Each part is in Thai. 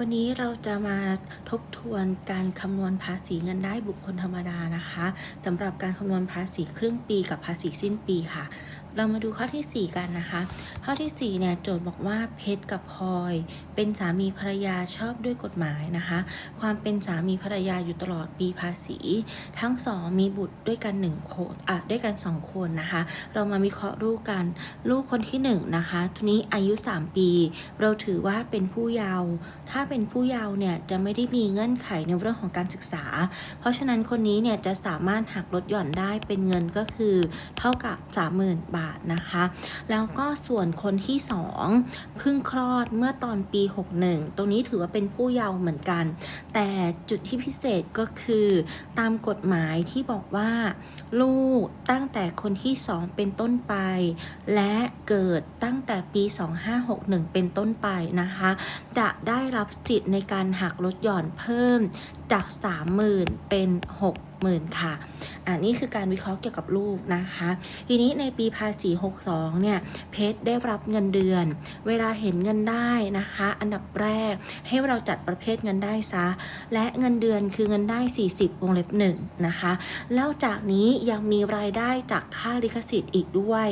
วันนี้เราจะมาทบทวนการคำนวณภาษีเงินได้บุคคลธรรมดานะคะสำหรับการคำนวณภาษีครึ่งปีกับภาษีสิ้นปีค่ะ เรามาดูข้อทีสี่4 กันนะคะ ข้อทีสี่4เนี่ยโจทย์บอกว่าเพชรกับพลอย เป็นสามีภรรยาชอบด้วยกฎหมายนะคะ ความเป็นสามีภรรยาอยู่ตลอดปีภาษี ทั้งสองมีบุตรด้วยกันหนึ่งคนอะด้วยกันสองคนนะคะ เรามาวิเคราะห์ลูกกันลูกคนที่หนึ่งนะคะทีนี้อายุ 3 ปี เราถือว่าเป็นผู้เยาว์ ถ้าเป็นผู้เยาว์เนี่ยจะไม่ได้มีเงื่อนไขในเรื่องของการศึกษา เพราะฉะนั้นคนนี้เนี่ยจะสามารถหักลดหย่อนได้เป็นเงินก็คือ เท่ากับ 30,000 บาทนะคะ แล้วก็ส่วนคนที่ 2 เพิ่งคลอดเมื่อตอนปี 61 ตรงนี้ถือว่าเป็นผู้เยาว์เหมือนกัน แต่จุดที่พิเศษก็คือตามกฎหมายที่บอกว่า ลูกตั้งแต่คนที่ 2 เป็นต้นไป และเกิดตั้งแต่ปี 2561 เป็นต้นไปนะคะ จะได้รับสิทธิ์ในการหักลดหย่อนเพิ่มจาก 30,000 เป็น 60,000 ค่ะ อันนี้คือการวิเคราะห์เกี่ยวกับลูกนะคะ ทีนี้ในปีภาษี 62 เนี่ย เพชรได้รับเงินเดือน เวลาเห็นเงินได้นะคะ อันดับแรกให้เราจัดประเภทเงินได้ซะ และเงินเดือนคือเงินได้ 40 วงเล็บ1นะคะ แล้วจากนี้ยังมีรายได้จากค่าลิขสิทธิ์อีกด้วย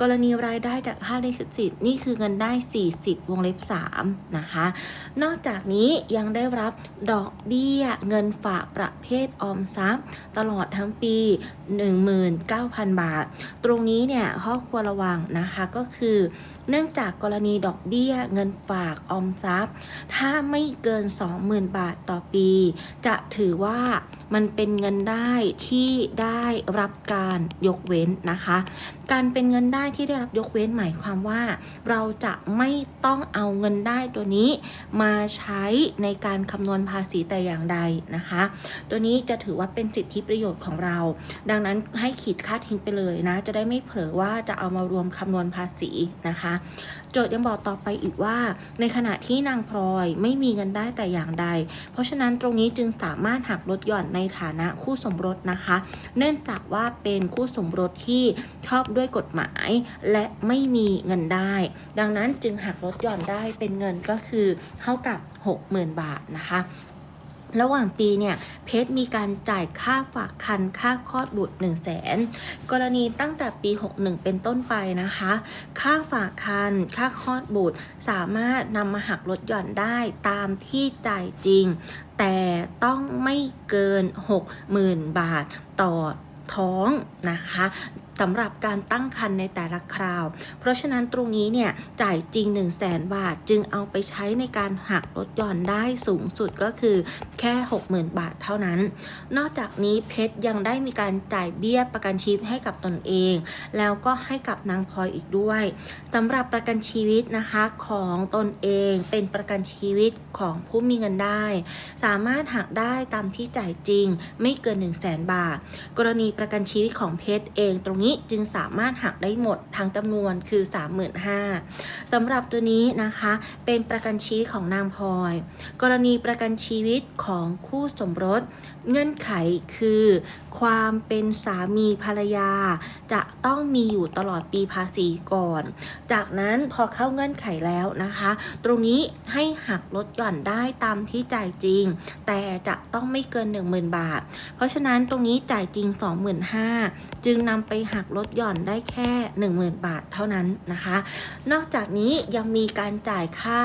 กรณีรายได้จากค่าลิขสิทธิ์นี่คือเงินได้ 40 วงเล็บ3นะคะ นอกจากนี้ยังได้รับดอกเบี้ยเงินฝากประเภทออมทรัพย์ ตลอดทั้งปี 19,000 บาท ตรงนี้เนี่ยข้อควรระวังนะคะก็คือ เนื่องจากกรณีดอกเบี้ยเงินฝากออมทรัพย์ ถ้าไม่เกิน 20,000 บาทต่อปี จะถือว่ามันเป็นเงินได้ที่ได้รับการยกเว้นนะคะการเป็นเงินได้ที่ได้รับยกเว้นหมายความว่า เราจะไม่ต้องเอาเงินได้ตัวนี้มาใช้ในการคำนวณภาษีแต่อย่างใดนะคะ ตัวนี้จะถือว่าเป็นสิทธิประโยชน์ของเรา ดังนั้นให้ขีดค่าทิ้งไปเลยนะ จะได้ไม่เผลอว่าจะเอามารวมคำนวณภาษีนะคะ โจทย์ยังบอกต่อไปอีกว่า ในขณะที่นางพลอยไม่มีเงินได้แต่อย่างใด เพราะฉะนั้นตรงนี้จึงสามารถหักลดหย่อนในฐานะคู่สมรสนะคะ เนื่องจากว่าเป็นคู่สมรสที่ชอบด้วยกฎหมายและไม่มีเงินได้ ดังนั้นจึงหักลดหย่อนได้เป็นเงินก็คือเท่ากับ 60,000 บาทนะคะ ระหว่างปีเนี่ยเพชรมีการจ่ายค่าฝากคันค่าคลอดบุตร 1 0 0 0 0แสนกรณีตั้งแต่ปี 61 เป็นต้นไปนะคะ ค่าฝากคันค่าคลอดบุตร สามารถนำมาหักลดหย่อนได้ตามที่จ่ายจริง แต่ต้องไม่เกิน 60,000 บาทต่อท้องนะคะ สำหรับการตั้งครรภ์ในแต่ละคราว เพราะฉะนั้นตรงนี้เนี่ยจ่ายจริง 1 0 0 0 0แสนบาท จึงเอาไปใช้ในการหักลดหย่อนได้สูงสุดก็คือแค่ 60,000 บาทเท่านั้น นอกจากนี้เพชรยังได้มีการจ่ายเบี้ยประกันชีวิตให้กับตนเอง แล้วก็ให้กับนางพลอยอีกด้วยสำหรับประกันชีวิตนะคะของตนเองเป็นประกันชีวิตของผู้มีเงินได้ สามารถหักได้ตามที่จ่ายจริง ไม่เกิน 1 0 0 0 0แสนบาท กรณีประกันชีวิตของเพชรเองตรงนี้จึงสามารถหักได้หมดทั้งจำนวนคือ 35,000สำหรับตัวนี้นะคะเป็นประกันชีวิตของนางพลอย กรณีประกันชีวิตของคู่สมรส เงื่อนไขคือ ความเป็นสามีภรรยา จะต้องมีอยู่ตลอดปีภาษีก่อน จากนั้นพอเข้าเงื่อนไขแล้วนะคะ ตรงนี้ให้หักลดหย่อนได้ตามที่จ่ายจริง แต่จะต้องไม่เกิน 10,000 บาท เพราะฉะนั้นตรงนี้จ่ายจริง 25,000 จึงนำไปหักลดหย่อนได้แค่ 10,000 บาทเท่านั้นนะคะ นอกจากนี้ยังมีการจ่ายค่า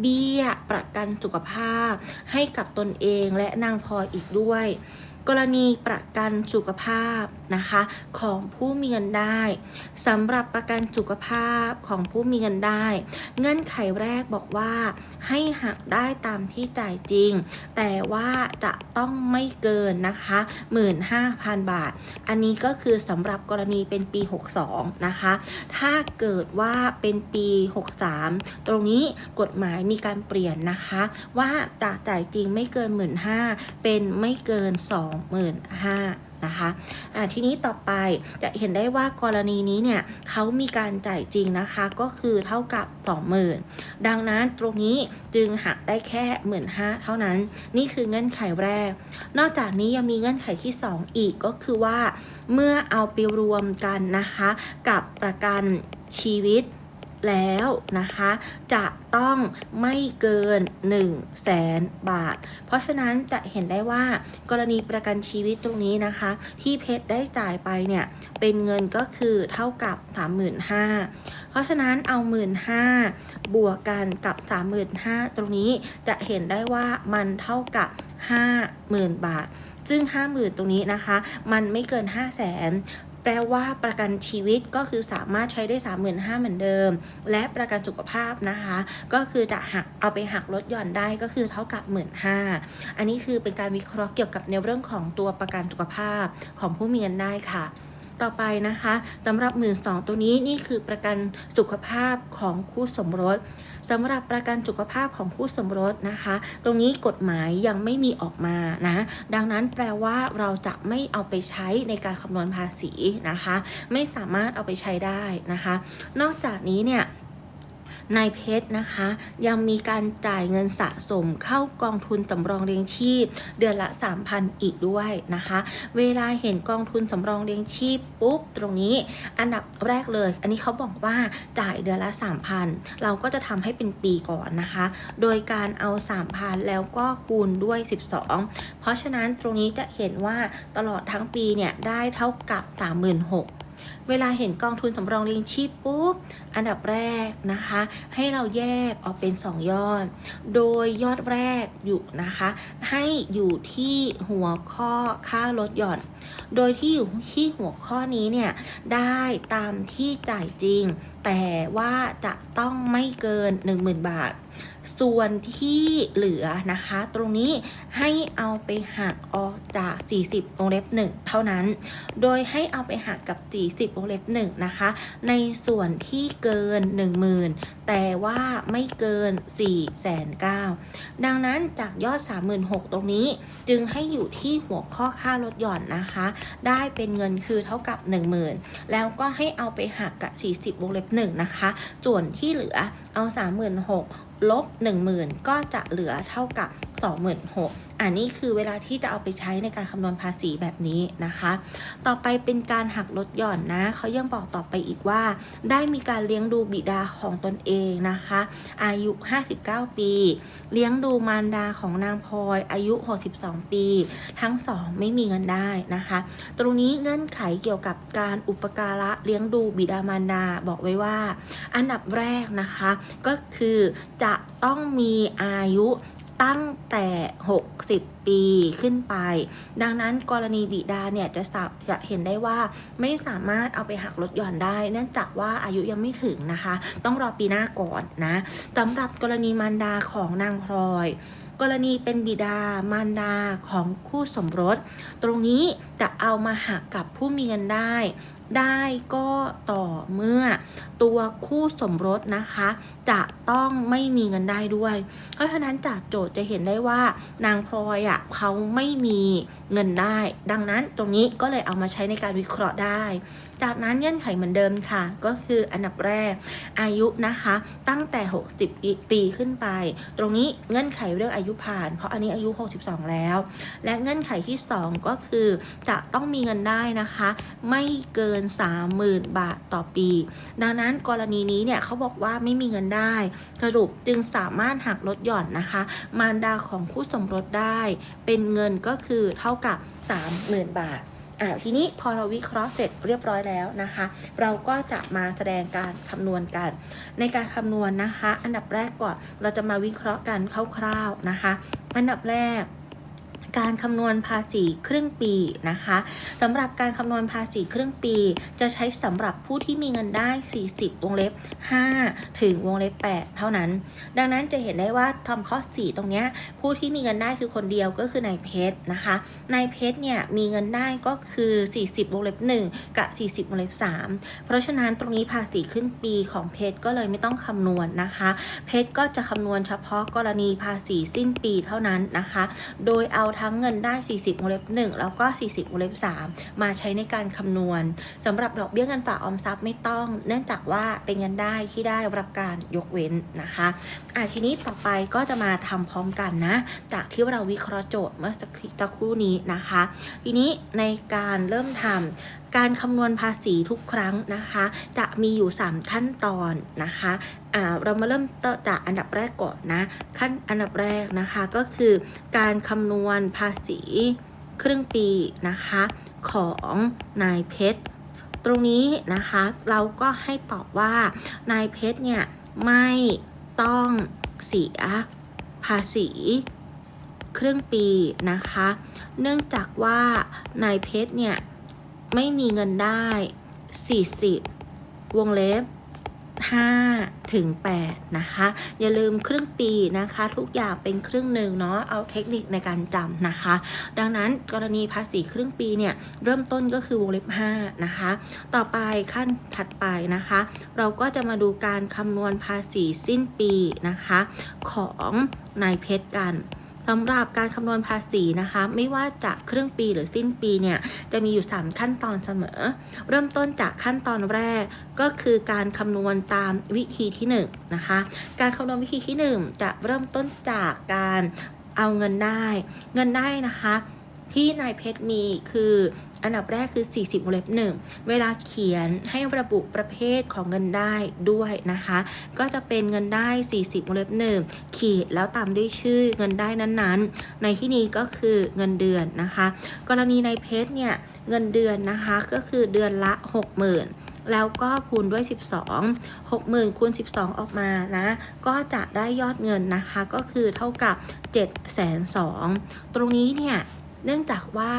เบี้ยประกันสุขภาพ ให้กับตนเองและนางพลอยอีกด้วย กรณีประกันสุขภาพนะคะของผู้มีเงินได้สำหรับประกันสุขภาพของผู้มีเงินได้ เงื่อนไขแรกบอกว่า ให้หักได้ตามที่จ่ายจริง แต่ว่าจะต้องไม่เกินนะคะ15,000 บาท อันนี้ก็คือสำหรับกรณีเป็นปี 62 นะคะ ถ้าเกิดว่าเป็นปี 63 ตรงนี้กฎหมายมีการเปลี่ยนนะคะ ว่าจะจ่ายจริงไม่เกิน 15,000เป็นไม่เกิน 25,000 นะคะอะทีนี้ต่อไปจะเห็นได้ว่ากรณีนี้เนี่ยเขามีการจ่ายจริงนะคะก็คือเท่ากับ20,000ดังนั้นตรงนี้จึงหักได้แค่15,000เท่านั้น นี่คือเงื่อนไขแรก นอกจากนี้ยังมีเงื่อนไขที่ 2 อีกก็คือว่า เมื่อเอาไปรวมกันนะคะ กับประกันชีวิต แล้วนะคะ จะต้องไม่เกิน 1 0 0 0 0แสนบาท เพราะฉะนั้นจะเห็นได้ว่ากรณีประกันชีวิตตรงนี้นะคะ ที่เพชรได้จ่ายไปเนี่ยเป็นเงินก็คือเท่ากับ 35,000 เพราะฉะนั้นเอา 15,000 บวกกันกับ 35,000 ตรงนี้จะเห็นได้ว่ามันเท่ากับ 50,000 บาทซึ่ง 50,000 ตรงนี้นะคะ มันไม่เกิน 5 0 0 0 0 0 แปลว่าประกันชีวิตก็คือสามารถใช้ได้ 35,000เหมือนเดิม และประกันสุขภาพนะคะ ก็คือจะหักเอาไปหักลดหย่อนได้ก็คือเท่ากับ 1 5ื่นอันนี้คือเป็นการวิเคราะห์เกี่ยวกับในเรื่องของตัวประกันสุขภาพของผู้มีเงินได้ค่ะ ต่อไปนะคะสำหรับหมื่นสองตัวนี้นี่คือประกันสุขภาพของคู่สมรสสำหรับประกันสุขภาพของคู่สมรสนะคะ ตรงนี้กฎหมายยังไม่มีออกมานะ ดังนั้นแปลว่าเราจะไม่เอาไปใช้ในการคำนวณภาษีนะคะ ไม่สามารถเอาไปใช้ได้นะคะ นอกจากนี้เนี่ย นายเพชรนะคะ ยังมีการจ่ายเงินสะสมเข้ากองทุนสำรองเลี้ยงชีพ เดือนละ 3,000 อีกด้วยนะคะ เวลาเห็นกองทุนสำรองเลี้ยงชีพปุ๊บตรงนี้อันดับแรกเลย อันนี้เขาบอกว่าจ่ายเดือนละ 3,000 เราก็จะทำให้เป็นปีก่อนนะคะ โดยการเอา 3,000 แล้วก็คูณด้วย 12 เพราะฉะนั้นตรงนี้จะเห็นว่าตลอดทั้งปีเนี่ยได้เท่ากับ 36,000 เวลาเห็นกองทุนสำรองเลี้ยงชีพปุ๊บ อันดับแรกนะคะ ให้เราแยกออกเป็น 2 ยอด โดยยอดแรกอยู่นะคะ ให้อยู่ที่หัวข้อค่าลดหย่อน โดยที่อยู่ที่หัวข้อนี้เนี่ย ได้ตามที่จ่ายจริง แต่ว่าจะต้องไม่เกิน 10,000 บาท ส่วนที่เหลือนะคะ ตรงนี้ให้เอาไปหักออกจาก 40 วงเล็บ 1 เท่านั้น โดยให้เอาไปหักกับ 40 วงเล็บ 1 นะคะ ในส่วนที่เกิน 10,000 แต่ว่าไม่เกิน 4 9 0 0 0ดังนั้นจากยอด 36,000 ตรงนี้ จึงให้อยู่ที่หัวข้อค่าลดหย่อนนะคะ ได้เป็นเงินคือเท่ากับ 10,000 แล้วก็ให้เอาไปหักกับ 40 วงเล็บ 1 นะคะ ส่วนที่เหลือเอา 36,000 ลบ 10,000 ก็จะเหลือเท่ากับ26,000อันนี้คือเวลาที่จะเอาไปใช้ในการคำนวณภาษีแบบนี้นะคะ ต่อไปเป็นการหักลดหย่อนนะ เขายังบอกต่อไปอีกว่า ได้มีการเลี้ยงดูบิดาของตนเองนะคะ อายุ 59 ปี เลี้ยงดูมารดาของนางพลอย อายุ 62 ปี ทั้งสองไม่มีเงินได้นะคะ ตรงนี้เงื่อนไขเกี่ยวกับการอุปการะเลี้ยงดูบิดามารดาบอกไว้ว่า อันดับแรกนะคะ ก็คือจะต้องมีอายุ ตั้งแต่ 60 ปีขึ้นไป ดังนั้นกรณีบิดาเนี่ยจะสาจะเห็นได้ว่าไม่สามารถเอาไปหักลดหย่อนได้ เนื่องจากว่าอายุยังไม่ถึงนะคะ ต้องรอปีหน้าก่อนนะสำหรับกรณีมารดาของนางพลอยกรณีเป็นบิดามารดาของคู่สมรส ตรงนี้จะเอามาหักกับผู้มีเงินได้ ได้ก็ต่อเมื่อตัวคู่สมรสนะคะ จะต้องไม่มีเงินได้ด้วย เพราะฉะนั้นจากโจทย์จะเห็นได้ว่านางพลอยอะเขาไม่มีเงินได้ ดังนั้นตรงนี้ก็เลยเอามาใช้ในการวิเคราะห์ได้จากนั้นเงื่อนไขเหมือนเดิมค่ะ ก็คืออันดับแรกอายุนะคะ ตั้งแต่ 60 ปีขึ้นไป ตรงนี้เงื่อนไขเรื่องอายุผ่าน เพราะอันนี้อายุ 62 แล้ว และเงื่อนไขที่ 2 ก็คือ จะต้องมีเงินได้นะคะ ไม่เกิน 30,000 บาทต่อปี ดังนั้นกรณีนี้เนี่ยเขาบอกว่าไม่มีเงินได้ สรุปจึงสามารถหักลดหย่อนนะคะ มารดาของคู่สมรสได้ เป็นเงินก็คือเท่ากับ 30,000 บาท อ่าทีนี้พอเราวิเคราะห์เสร็จเรียบร้อยแล้วนะคะ เราก็จะมาแสดงการคำนวณกัน ในการคำนวณนะคะ อันดับแรกก่อนเราจะมาวิเคราะห์กันคร่าวๆนะคะ อันดับแรก การคำนวณภาษีครึ่งปีนะคะสำหรับการคำนวณภาษีครึ่งปี จะใช้สำหรับผู้ที่มีเงินได้ 40 วงเล็บ 5 ถึงวงเล็บ 8 เท่านั้น ดังนั้นจะเห็นได้ว่าทำข้อ 4 ตรงนี้ผู้ที่มีเงินได้คือคนเดียวก็คือนายเพชรนะคะนายเพชรเนี่ยมีเงินได้ก็คือ 40 วงเล็บ 1 กับ 40 วงเล็บ 3 เพราะฉะนั้นตรงนี้ภาษีขึ้นปีของเพชรก็เลยไม่ต้องคำนวณนะคะ เพชรก็จะคำนวณเฉพาะกรณีภาษีสิ้นปีเท่านั้นนะคะ โดยเอาทงเงินได้ 40วงเล็บ1 แล้วก็ 40วงเล็บ3 มาใช้ในการคำนวณสำหรับดอกเบี้ยเงินฝากออมทรัพย์ไม่ต้อง เนื่องจากว่าเป็นเงินได้ที่ได้รับการยกเว้นนะคะอะทีนี้ต่อไปก็จะมาทำพร้อมกันนะ จากที่เราวิเคราะห์โจทย์เมื่อสักครู่นี้นะคะ ทีนี้ในการเริ่มทำ การคำนวณภาษีทุกครั้งนะคะ จะมีอยู่ 3 ขั้นตอนนะคะเรามาเริ่มจากอันดับแรกก่อนนะ ขั้นอันดับแรกนะคะก็คือการคำนวณภาษีครึ่งปีนะคะของนายเพชร ตรงนี้นะคะเราก็ให้ตอบว่านายเพชรเนี่ยไม่ต้องเสียภาษีครึ่งปีนะคะ เนื่องจากว่านายเพชรเนี่ย ไม่มีเงินได้ 40 วงเล็บ 5 ถึง 8 นะคะ อย่าลืมครึ่งปีนะคะ ทุกอย่างเป็นครึ่งหนึ่งเนาะเอาเทคนิคในการจำนะคะ ดังนั้นกรณีภาษีครึ่งปีเนี่ย เริ่มต้นก็คือวงเล็บ 5 นะคะ ต่อไปขั้นถัดไปนะคะ เราก็จะมาดูการคำนวณภาษีสิ้นปีนะคะ ของนายเพชรกัน สำหรับการคำนวณภาษีนะคะ ไม่ว่าจะครึ่งปีหรือสิ้นปีเนี่ยจะมีอยู่ 3 ขั้นตอนเสมอ เริ่มต้นจากขั้นตอนแรกก็คือการคำนวณตามวิธีที่1นงนะคะการคำนวณวิธีที่ 1 จะเริ่มต้นจากการเอาเงินได้ เงินได้นะคะ ที่นายเพชรมีคืออันดับแรกคือ 40วงเล็บหนึ่งเวลาเขียนให้ระบุประเภทของเงินได้ด้วยนะคะ ก็จะเป็นเงินได้ 40วงเล็บหนึ่งขีดแล้วตามด้วยชื่อเงินได้นั้นๆ ในที่นี้ก็คือเงินเดือนนะคะ กรณีในเพชรเนี่ยเงินเดือนนะคะก็คือเดือนละ 60,000 แล้วก็คูณด้วย 12 60,000คูณ12 ออกมานะ ก็จะได้ยอดเงินนะคะก็คือเท่ากับ 7 2 0 0 0ตรงนี้เนี่ย เนื่องจากว่า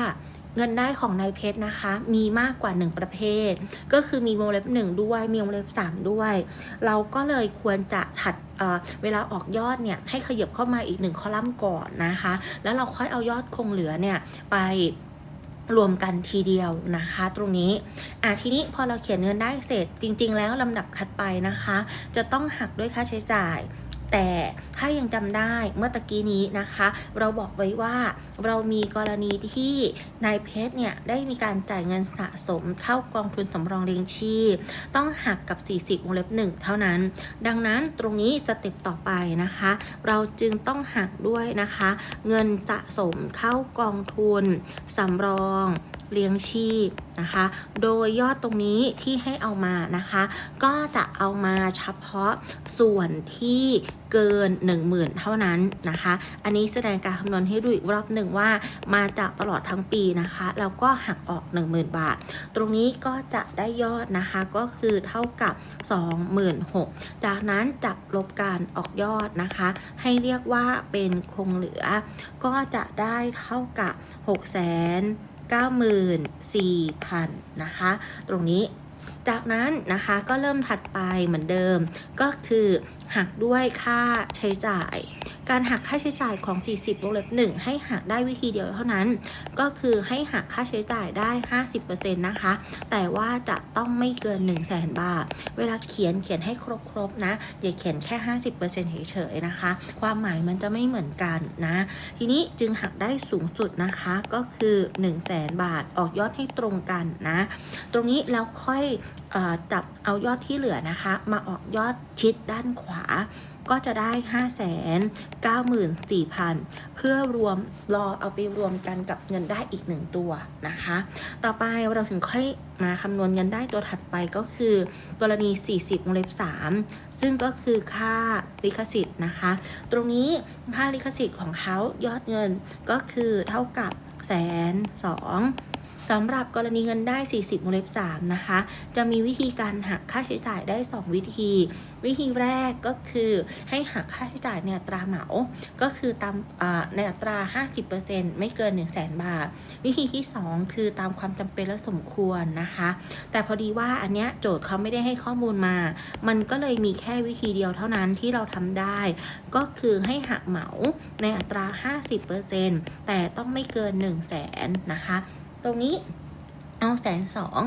เงินได้ของนายเพชรนะคะ มีมากกว่า 1 ประเภท ก็คือมีวงเล็บ 1 ด้วย มีวงเล็บ 3 ด้วย เราก็เลยควรจะถัดเเวลาออกยอดเนี่ยให้ขยับเข้ามาอีกหนึ่งคอลัมน์ก่อนนะคะ แล้วเราค่อยเอายอดคงเหลือเนี่ยไปรวมกันทีเดียวนะคะ ตรงนี้อะทีนี้พอเราเขียนเงินได้เสร็จจริง ๆ แล้วลำดับถัดไปนะคะ จะต้องหักด้วยค่าใช้จ่าย แต่ถ้ายังจำได้เมื่อตะกี้นี้นะคะ เราบอกไว้ว่าเรามีกรณีที่นายเพชรเนี่ยได้มีการจ่ายเงินสะสมเข้ากองทุนสำรองเลี้ยงชีพ ต้องหักกับ 40วงเล็บหนึ่งเท่านั้น ดังนั้นตรงนี้สเต็ปต่อไปนะคะ เราจึงต้องหักด้วยนะคะ เงินสะสมเข้ากองทุนสำรอง เลี้ยงชีพนะคะ โดยยอดตรงนี้ที่ให้เอามานะคะ ก็จะเอามาเฉพาะส่วนที่เกิน 10,000 เท่านั้นนะคะ อันนี้แสดงการคำนวณให้ดูอีกรอบหนึ่งว่ามาจากตลอดทั้งปีนะคะ แล้วก็หักออก 10,000 บาท ตรงนี้ก็จะได้ยอดนะคะก็คือเท่ากับ 26,000 จากนั้นจับลบการออกยอดนะคะ ให้เรียกว่าเป็นคงเหลือ ก็จะได้เท่ากับ 6 0 0 0 0 94,000นะคะ ตรงนี้จากนั้นนะคะก็เริ่มถัดไปเหมือนเดิมก็คือหักด้วยค่าใช้จ่าย การหักค่าใช้จ่ายของ 40วงเล็บ1 ให้หักได้วิธีเดียวเท่านั้น ก็คือให้หักค่าใช้จ่ายได้ 50%นะคะ แต่ว่าจะต้องไม่เกิน 1 0 0 0 0แบาท เวลาเขียนเขียนให้ครบๆนะ อย่าเขียนแค่ 50%เฉยๆนะคะ ความหมายมันจะไม่เหมือนกันนะ ทีนี้จึงหักได้สูงสุดนะคะก็คือ1 0 0 0 0แบาทออกยอดให้ตรงกันนะ ตรงนี้แล้วค่อยอจับเอายอดที่เหลือนะคะ มาออกยอดชิดด้านขวา ก็จะได้ 5 9 4 0 0 0 เพื่อรวมรอเอาไปรวมกันกับเงินได้อีกหนึ่งตัวนะคะ ต่อไปเราถึงค่อยมาคำนวณเงินได้ตัวถัดไปก็คือ กรณี 40วงเล็บ3ซึ่งก็คือค่าลิขสิทธิ์นะคะ ตรงนี้ค่าลิขสิทธิ์ของเขายอดเงินก็คือเท่ากับแสนสอง สำหรับกรณีเงินได้ 40วงเล็บ3นะคะ จะมีวิธีการหักค่าใช้จ่ายได้ 2 วิธี วิธีแรกก็คือให้หักค่าใช้จ่ายในอัตราเหมา ก็คือตามในอัตรา 50%ไม่เกิน 1 0 0 0 0แบาท วิธีที่ 2 คือตามความจำเป็นและสมควรนะคะ แต่พอดีว่าอันเนี้ยโจทย์เขาไม่ได้ให้ข้อมูลมา มันก็เลยมีแค่วิธีเดียวเท่านั้นที่เราทำได้ ก็คือให้หักเหมาในอัตรา 50%แต่ต้องไม่เกิน 1 0 0 0 0แสนนะคะ ตรงนี้เอาแสนสอง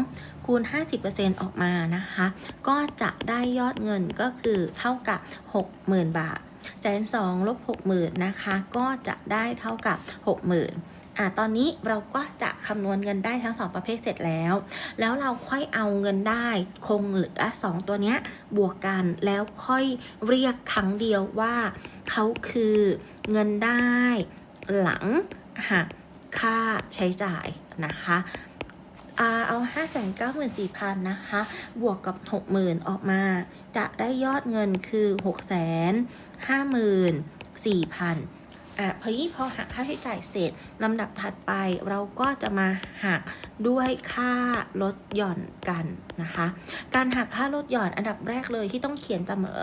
คูณ 50%ออกมานะคะ ก็จะได้ยอดเงินก็คือเท่ากับ 60,000 บาทแสนสองลบ60,000นะคะ ก็จะได้เท่ากับ60,000อะตอนนี้เราก็จะคำนวณเงินได้ทั้ง2ประเภทเสร็จแล้ว แล้วเราค่อยเอาเงินได้คงเหลือ2ตัวเนี้ยบวกกันแล้วค่อยเรียกครั้งเดียวว่าเขาคือเงินได้หลังหัก ค่าใช้จ่ายนะคะอ่าเอา5 9 4 0 0 0นะคะ บวกกับ 60,000 ออกมา จะได้ยอดเงินคือ 6 5 4 0 0 0อะพอยี่พอหักค่าใช้จ่ายเสร็จลำดับถัดไปเราก็จะมาหักด้วยค่าลดหย่อนกันนะคะ การหักค่าลดหย่อนอันดับแรกเลยที่ต้องเขียนเสมอ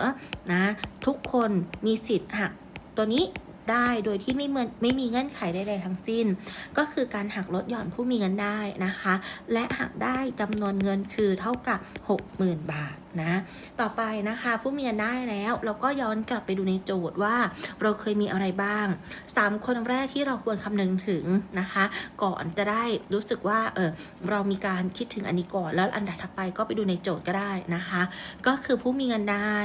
นะ ทุกคนมีสิทธิ์หักตัวนี้ ได้โดยที่ไม่เมือนไม่มีเงื่อนไขใดๆทั้งสิ้น ก็คือการหักลดหย่อนผู้มีเงินได้นะคะ และหักได้จำนวนเงินคือเท่ากับ 60,000 บาทนะ ต่อไปนะคะผู้มีเงินได้แล้วเราก็ย้อนกลับไปดูในโจทย์ว่าเราเคยมีอะไรบ้าง 3 คนแรกที่เราควรคำนึงถึงนะคะ ก่อนจะได้รู้สึกว่าเออเรามีการคิดถึงอันนี้ก่อนแล้วอันดับถัดไปก็ไปดูในโจทย์ก็ได้นะคะ ก็คือผู้มีเงินได้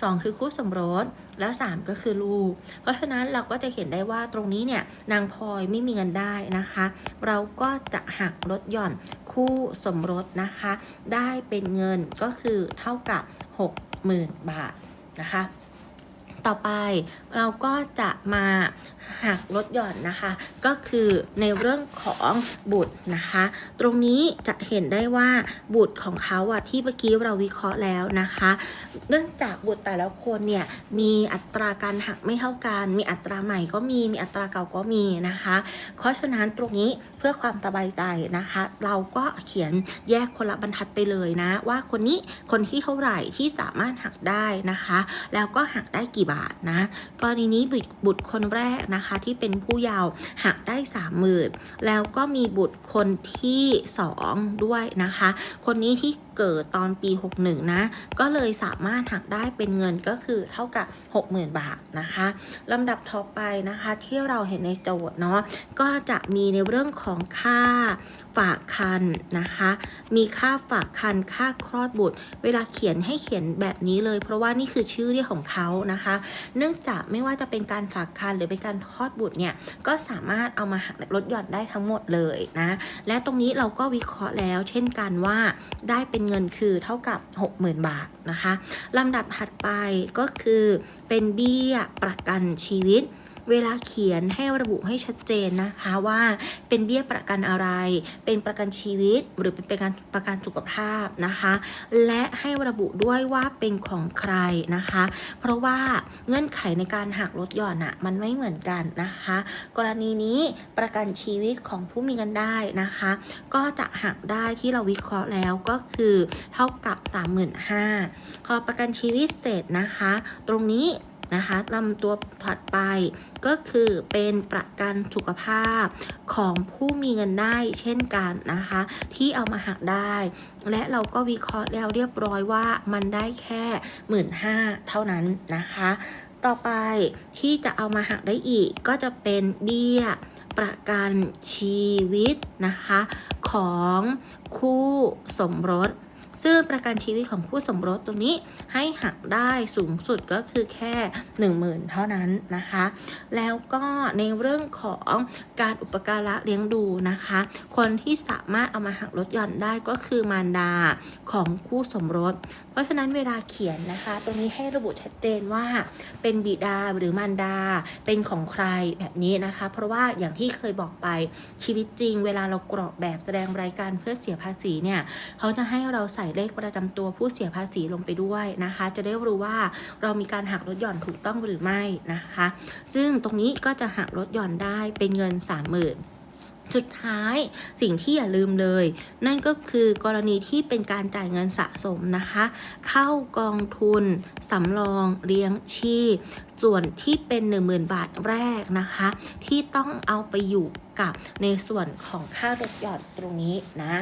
2 คือคู่สมรส แล้ว 3 ก็คือลูก เพราะฉะนั้นเราก็จะเห็นได้ว่าตรงนี้เนี่ยนางพลอยไม่มีเงินได้นะคะ เราก็จะหักลดหย่อนคู่สมรสนะคะ ได้เป็นเงินก็คือเท่ากับ 60,000 บาทนะคะ ต่อไปเราก็จะมาหักลดหย่อนนะคะ ก็คือในเรื่องของบุตรนะคะ ตรงนี้จะเห็นได้ว่าบุตรของเขาอะที่เมื่อกี้เราวิเคราะห์แล้วนะคะ เนื่องจากบุตรแต่ละคนเนี่ยมีอัตราการหักไม่เท่ากัน มีอัตราใหม่ก็มีมีอัตราเก่าก็มีนะคะ เพราะฉะนั้นตรงนี้เพื่อความสบายใจนะคะ เราก็เขียนแยกคนละบรรทัดไปเลยนะ ว่าคนนี้คนที่เท่าไหร่ที่สามารถหักได้นะคะ แล้วก็หักได้กี่บาทนะกรณีนี้บุตรคนแรกนะคะที่เป็นผู้เยาว์หักได้สามหมื่นแล้วก็มีบุตรคนที่สองด้วยนะคะ คนนี้ที่เกิดตอนปี 61 นะ ก็เลยสามารถหักได้เป็นเงินก็คือเท่ากับ 60,000 บาทนะคะลำดับต่อไปนะคะที่เราเห็นในโจทย์เนาะก็จะมีในเรื่องของค่า ฝากคันนะคะ มีค่าฝากคันค่าคลอดบุตร เวลาเขียนให้เขียนแบบนี้เลย เพราะว่านี่คือชื่อเรียกของเขานะคะ เนื่องจากไม่ว่าจะเป็นการฝากคันหรือเป็นการคลอดบุตรเนี่ยก็สามารถเอามาหักลดหย่อนได้ทั้งหมดเลยนะ และตรงนี้เราก็วิเคราะห์แล้ว เช่นกันว่าได้เป็นเงินคือเท่ากับ 60,000 บาทนะคะลำดับถัดไปก็คือเป็นเบี้ยประกันชีวิต เวลาเขียนให้ระบุให้ชัดเจนนะคะว่าเป็นเบี้ยประกันอะไร เป็นประกันชีวิตหรือเป็นประกันประกันสุขภาพนะคะ และให้ระบุด้วยว่าเป็นของใครนะคะ เพราะว่าเงื่อนไขในการหักลดหย่อนอะมันไม่เหมือนกันนะคะ กรณีนี้ประกันชีวิตของผู้มีเงินได้นะคะ ก็จะหักได้ที่เราวิเคราะห์แล้วก็คือเท่ากับ 35,000พอประกันชีวิตเสร็จนะคะ ตรงนี้ นะคะลำตัวถัดไป ก็คือเป็นประกันสุขภาพของผู้มีเงินได้เช่นกันนะคะ ที่เอามาหักได้ และเราก็วิเคราะห์แล้วเรียบร้อยว่ามันได้แค่หมื่นห้าเท่านั้นนะคะ ต่อไปที่จะเอามาหักได้อีกก็จะเป็นเบี้ยประกันชีวิตนะคะ ของคู่สมรส ซึ่งประกันชีวิตของคู่สมรสตรงนี้ให้หักได้สูงสุดก็คือแค่ 10,000 เท่านั้นนะคะ แล้วก็ในเรื่องของการอุปการะเลี้ยงดูนะคะ คนที่สามารถเอามาหักลดหย่อนได้ก็คือมารดาของคู่สมรส เพราะฉะนั้นเวลาเขียนนะคะ ตรงนี้ให้ระบุชัดเจนว่าเป็นบิดาหรือมารดาเป็นของใครแบบนี้นะคะ เพราะว่าอย่างที่เคยบอกไปชีวิตจริง เวลาเรากรอกแบบแสดงรายการเพื่อเสียภาษีเนี่ยเขาจะให้เราใส่เลขประจำตัวผู้เสียภาษีลงไปด้วยนะคะ จะได้รู้ว่าเรามีการหักลดหย่อนถูกต้องหรือไม่นะคะ ซึ่งตรงนี้ก็จะหักลดหย่อนได้เป็นเงิน 30,000สุดท้ายสิ่งที่อย่าลืมเลย นั่นก็คือกรณีที่เป็นการจ่ายเงินสะสมนะคะ เข้ากองทุนสำรองเลี้ยงชีพ ส่วนที่เป็น 10,000 บาทแรกนะคะ ที่ต้องเอาไปอยู่กับในส่วนของค่าลดหย่อนตรงนี้นะ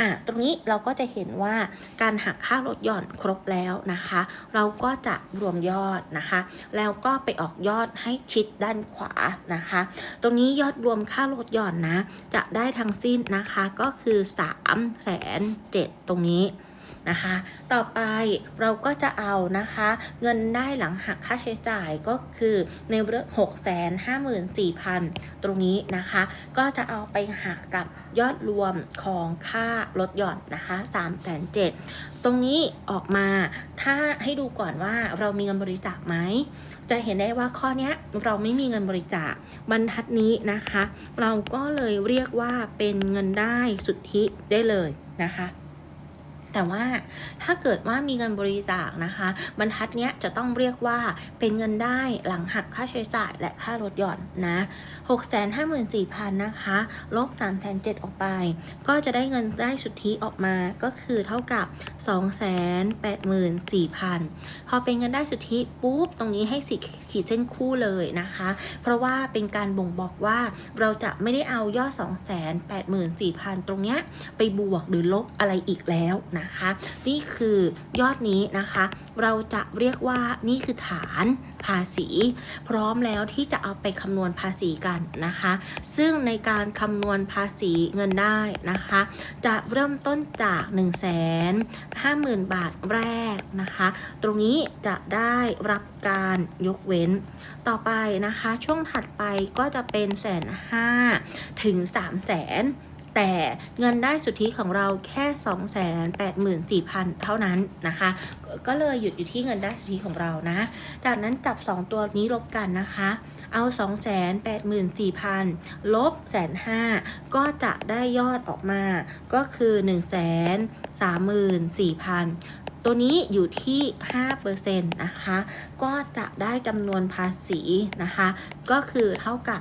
อะตรงนี้เราก็จะเห็นว่าการหักค่าลดหย่อนครบแล้วนะคะ เราก็จะรวมยอดนะคะ แล้วก็ไปออกยอดให้ชิดด้านขวานะคะ ตรงนี้ยอดรวมค่าลดหย่อนนะ จะได้ทั้งสิ้นนะคะก็คือ3 0 0 0 0 0ตรงนี้ นะคะ ต่อไปเราก็จะเอานะคะ เงินได้หลังหักค่าใช้จ่ายก็คือในเรื่อง6 5 4 0 0 0 ตรงนี้นะคะ ก็จะเอาไปหักกับยอดรวมของค่ารถหย่อนนะคะ3 7 0 0 0ตรงนี้ออกมาถ้าให้ดูก่อนว่าเรามีเงินบริจาคไหมจะเห็นได้ว่าข้อนี้เราไม่มีเงินบริจาคบรรทัดนี้นะคะ เราก็เลยเรียกว่าเป็นเงินได้สุทธิได้เลยนะคะ แต่ว่าถ้าเกิดว่ามีเงินบริจาคนะคะ บรรทัดเนี้ยจะต้องเรียกว่าเป็นเงินได้หลังหักค่าใช้จ่ายและค่ารถหย่อนนะ654,000นะคะ ลบ3,700ออกไป ก็จะได้เงินได้สุทธิออกมาก็คือเท่ากับ284,000พอเป็นเงินได้สุทธิปุ๊บ ตรงนี้ให้สิขีดเส้นคู่เลยนะคะ เพราะว่าเป็นการบ่งบอกว่าเราจะไม่ได้เอายอด284,000ตรงเนี้ยไปบวกหรือลบอะไรอีกแล้วนะคะ นี่คือยอดนี้นะคะ เราจะเรียกว่านี่คือฐานภาษี พร้อมแล้วที่จะเอาไปคำนวณภาษีกันนะคะ ซึ่งในการคำนวณภาษีเงินได้นะคะ จะเริ่มต้นจาก 1 5 0 0 0 0 บาทแรกนะคะ ตรงนี้จะได้รับการยกเว้น ต่อไปนะคะ ช่วงถัดไปก็จะเป็นแสนห้าถึง3 0 0แสน แต่เงินได้สุทธิของเราแค่ 284,000 เท่านั้นนะคะ ก็เลยหยุดอยู่ที่เงินได้สุทธิของเรานะ จากนั้นจับ 2 ตัวนี้ลบกันนะคะ เอา 284,000 ลบแสนห้าก็จะได้ยอดออกมาก็คือ 134,000 ตัวนี้อยู่ที่5%นะคะ ก็จะได้จำนวนภาษีนะคะ ก็คือเท่ากับ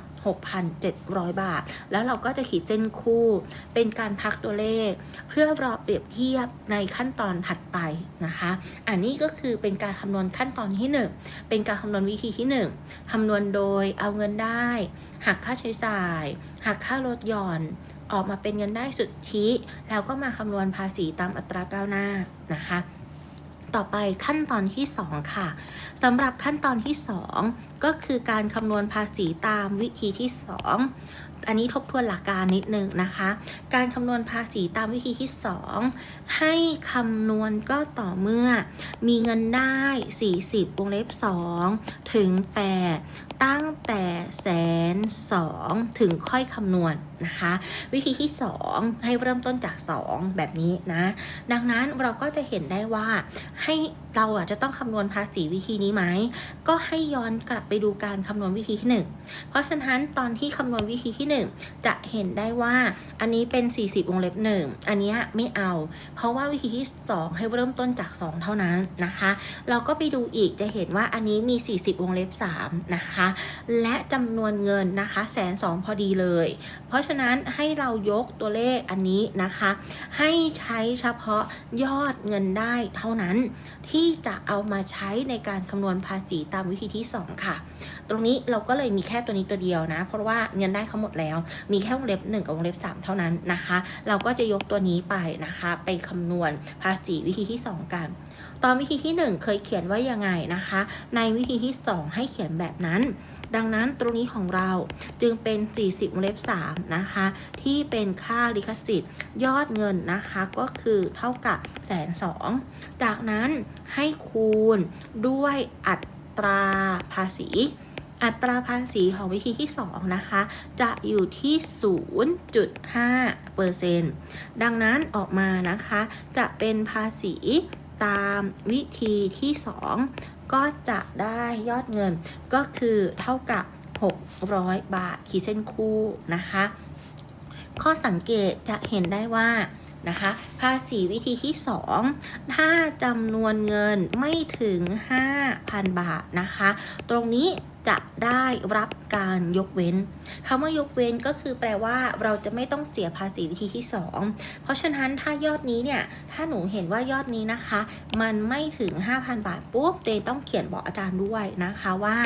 6,700 บาท แล้วเราก็จะขีดเส้นคู่ เป็นการพักตัวเลข เพื่อรอเปรียบเทียบในขั้นตอนถัดไปนะคะ อันนี้ก็คือเป็นการคำนวณขั้นตอนที่ 1 เป็นการคำนวณวิธีที่ 1คำนวณโดยเอาเงินได้หักค่าใช้จ่ายหักค่าลดหย่อนออกมาเป็นเงินได้สุทธิ แล้วก็มาคำนวณภาษีตามอัตราก้าวหน้านะคะ ต่อไปขั้นตอนที่ 2 ค่ะสำหรับขั้นตอนที่ 2 ก็คือการคำนวณภาษีตามวิธีที่ 2 อันนี้ทบทวนหลักการนิดนึงนะคะ การคำนวณภาษีตามวิธีที่ 2 ให้คำนวณก็ต่อเมื่อ มีเงินได้ 40 วงเล็บ 2 ถึง 8ตั้งแต่แสนสองถึงค่อยคำนวณนะคะ วิธีที่ 2 ให้เริ่มต้นจาก 2 แบบนี้นะ ดังนั้นเราก็จะเห็นได้ว่า ให้เราอะจะต้องคำนวณภาษีวิธีนี้ไหม ก็ให้ย้อนกลับไปดูการคำนวณวิธีที่ 1 เพราะฉะนั้นตอนที่คำนวณวิธีที่ 1 จะเห็นได้ว่าอันนี้เป็น 40 วงเล็บ 1 อันนี้ไม่เอา เพราะว่าวิธีที่ 2 ให้เริ่มต้นจาก 2 เท่านั้นนะคะ เราก็ไปดูอีกจะเห็นว่าอันนี้มี 40 วงเล็บ 3 นะคะและจำนวนเงินนะคะแสนสองพอดีเลย เพราะฉะนั้นให้เรายกตัวเลขอันนี้นะคะ ให้ใช้เฉพาะยอดเงินได้เท่านั้นที่จะเอามาใช้ในการคำนวณภาษีตามวิธีที่ 2 ค่ะ ตรงนี้เราก็เลยมีแค่ตัวนี้ตัวเดียวนะ เพราะว่าเงินได้เขาหมดแล้ว มีแค่วงเล็บ 1 กับวงเล็บ 3 เท่านั้นนะคะ เราก็จะยกตัวนี้ไปนะคะ ไปคำนวณภาษีวิธีที่ 2 กัน ตอนวิธีที่ 1 เคยเขียนว่ายังไงนะคะ ในวิธีที่ 2 ให้เขียนแบบนั้น ดังนั้นตรงนี้ของเราจึงเป็น 40วงเล็บ3นะคะที่เป็นค่าลิขสิทธิ์ยอดเงินนะคะก็คือเท่ากับแสนสองจากนั้นให้คูณด้วยอัตราภาษีอัตราภาษีของวิธีที่ 2 นะคะ จะอยู่ที่ 0.5เปอร์เซ็นต์ดังนั้นออกมานะคะ จะเป็นภาษีตามวิธีที่ 2 ก็จะได้ยอดเงินก็คือเท่ากับ 600 บาทขีดเส้นคู่นะคะ ข้อสังเกตจะเห็นได้ว่านะคะภาษีวิธีที่ 2 ถ้าจำนวนเงินไม่ถึง 5,000 บาทนะคะ ตรงนี้ จะได้รับการยกเว้นคำว่ายกเว้นก็คือแปลว่าเราจะไม่ต้องเสียภาษีวิธีที่ 2 เพราะฉะนั้นถ้ายอดนี้เนี่ย ถ้าหนูเห็นว่ายอดนี้นะคะ มันไม่ถึง 5,000 บาทปุ๊บเตต้องเขียนบอกอาจารย์ด้วยนะคะว่า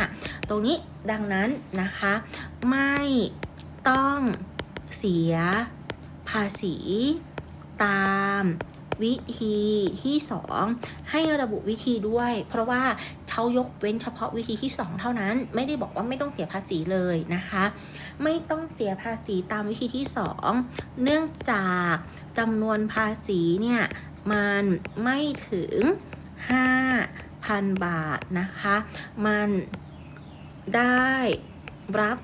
ตรงนี้ดังนั้นนะคะ ไม่ต้องเสียภาษีตาม วิธีที่ 2 ให้ระบุวิธีด้วย เพราะว่าเขายกเว้นเฉพาะวิธีที่ 2 เท่านั้น ไม่ได้บอกว่าไม่ต้องเสียภาษีเลยนะคะ ไม่ต้องเสียภาษีตามวิธีที่ 2 เนื่องจากจำนวนภาษีเนี่ยมันไม่ถึง 5,000 บาทนะคะ มันได้รับ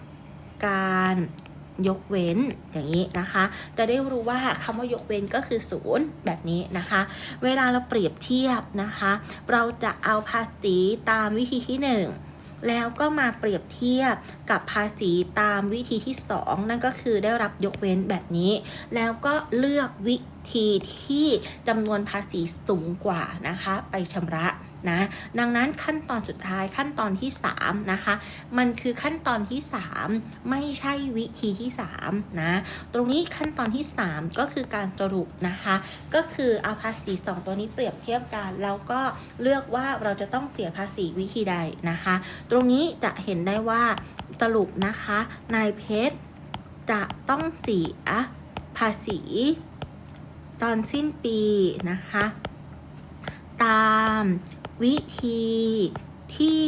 การ ยกเว้นอย่างนี้นะคะ จะได้รู้ว่าคำว่ายกเว้นก็คือศูนย์แบบนี้นะคะ เวลาเราเปรียบเทียบนะคะ เราจะเอาภาษีตามวิธีที่หนึ่งแล้วก็มาเปรียบเทียบกับภาษีตามวิธีที่ 2 นั่นก็คือได้รับยกเว้นแบบนี้ แล้วก็เลือกวิธีที่จำนวนภาษีสูงกว่านะคะ ไปชำระ นะดังนั้นขั้นตอนสุดท้ายขั้นตอนที่3นะคะมันคือขั้นตอนที่ 3 ไม่ใช่วิธีที่3นะตรงนี้ขั้นตอนที่ 3 ก็คือการสรุปนะคะก็คือเอาภาษี 2 ตัวนี้เปรียบเทียบกันแล้วก็เลือกว่าเราจะต้องเสียภาษีวิธีใดนะคะ ตรงนี้จะเห็นได้ว่าสรุปนะคะนายเพชรจะต้องเสียภาษี ตอนสิ้นปีนะคะ ตาม วิธีที่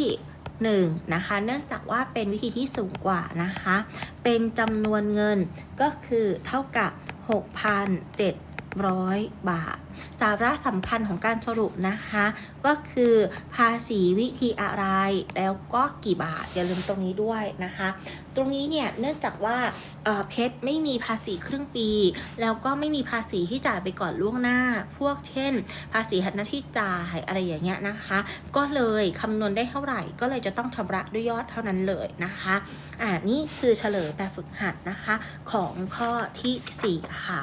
1นะคะเนื่องจากว่าเป็นวิธีที่สูงกว่านะคะ เป็นจำนวนเงินก็คือเท่ากับ 6,700 บาท สาระสำคัญของการสรุปนะคะ ก็คือภาษีวิธีอะไรแล้วก็กี่บาท อย่าลืมตรงนี้ด้วยนะคะ ตรงนี้เนี่ยเนื่องจากว่าเอ่อเพชรไม่มีภาษีครึ่งปี แล้วก็ไม่มีภาษีที่จ่ายไปก่อนล่วงหน้า พวกเช่น ภาษีหัตถที่จ่ายอะไรอย่างเงี้ยนะคะ ก็เลยคำนวณได้เท่าไหร่ ก็เลยจะต้องชำระด้วยยอดเท่านั้นเลยนะคะอ่านี่คือเฉลยแบบฝึกหัดนะคะ ของข้อที่ 4 ค่ะ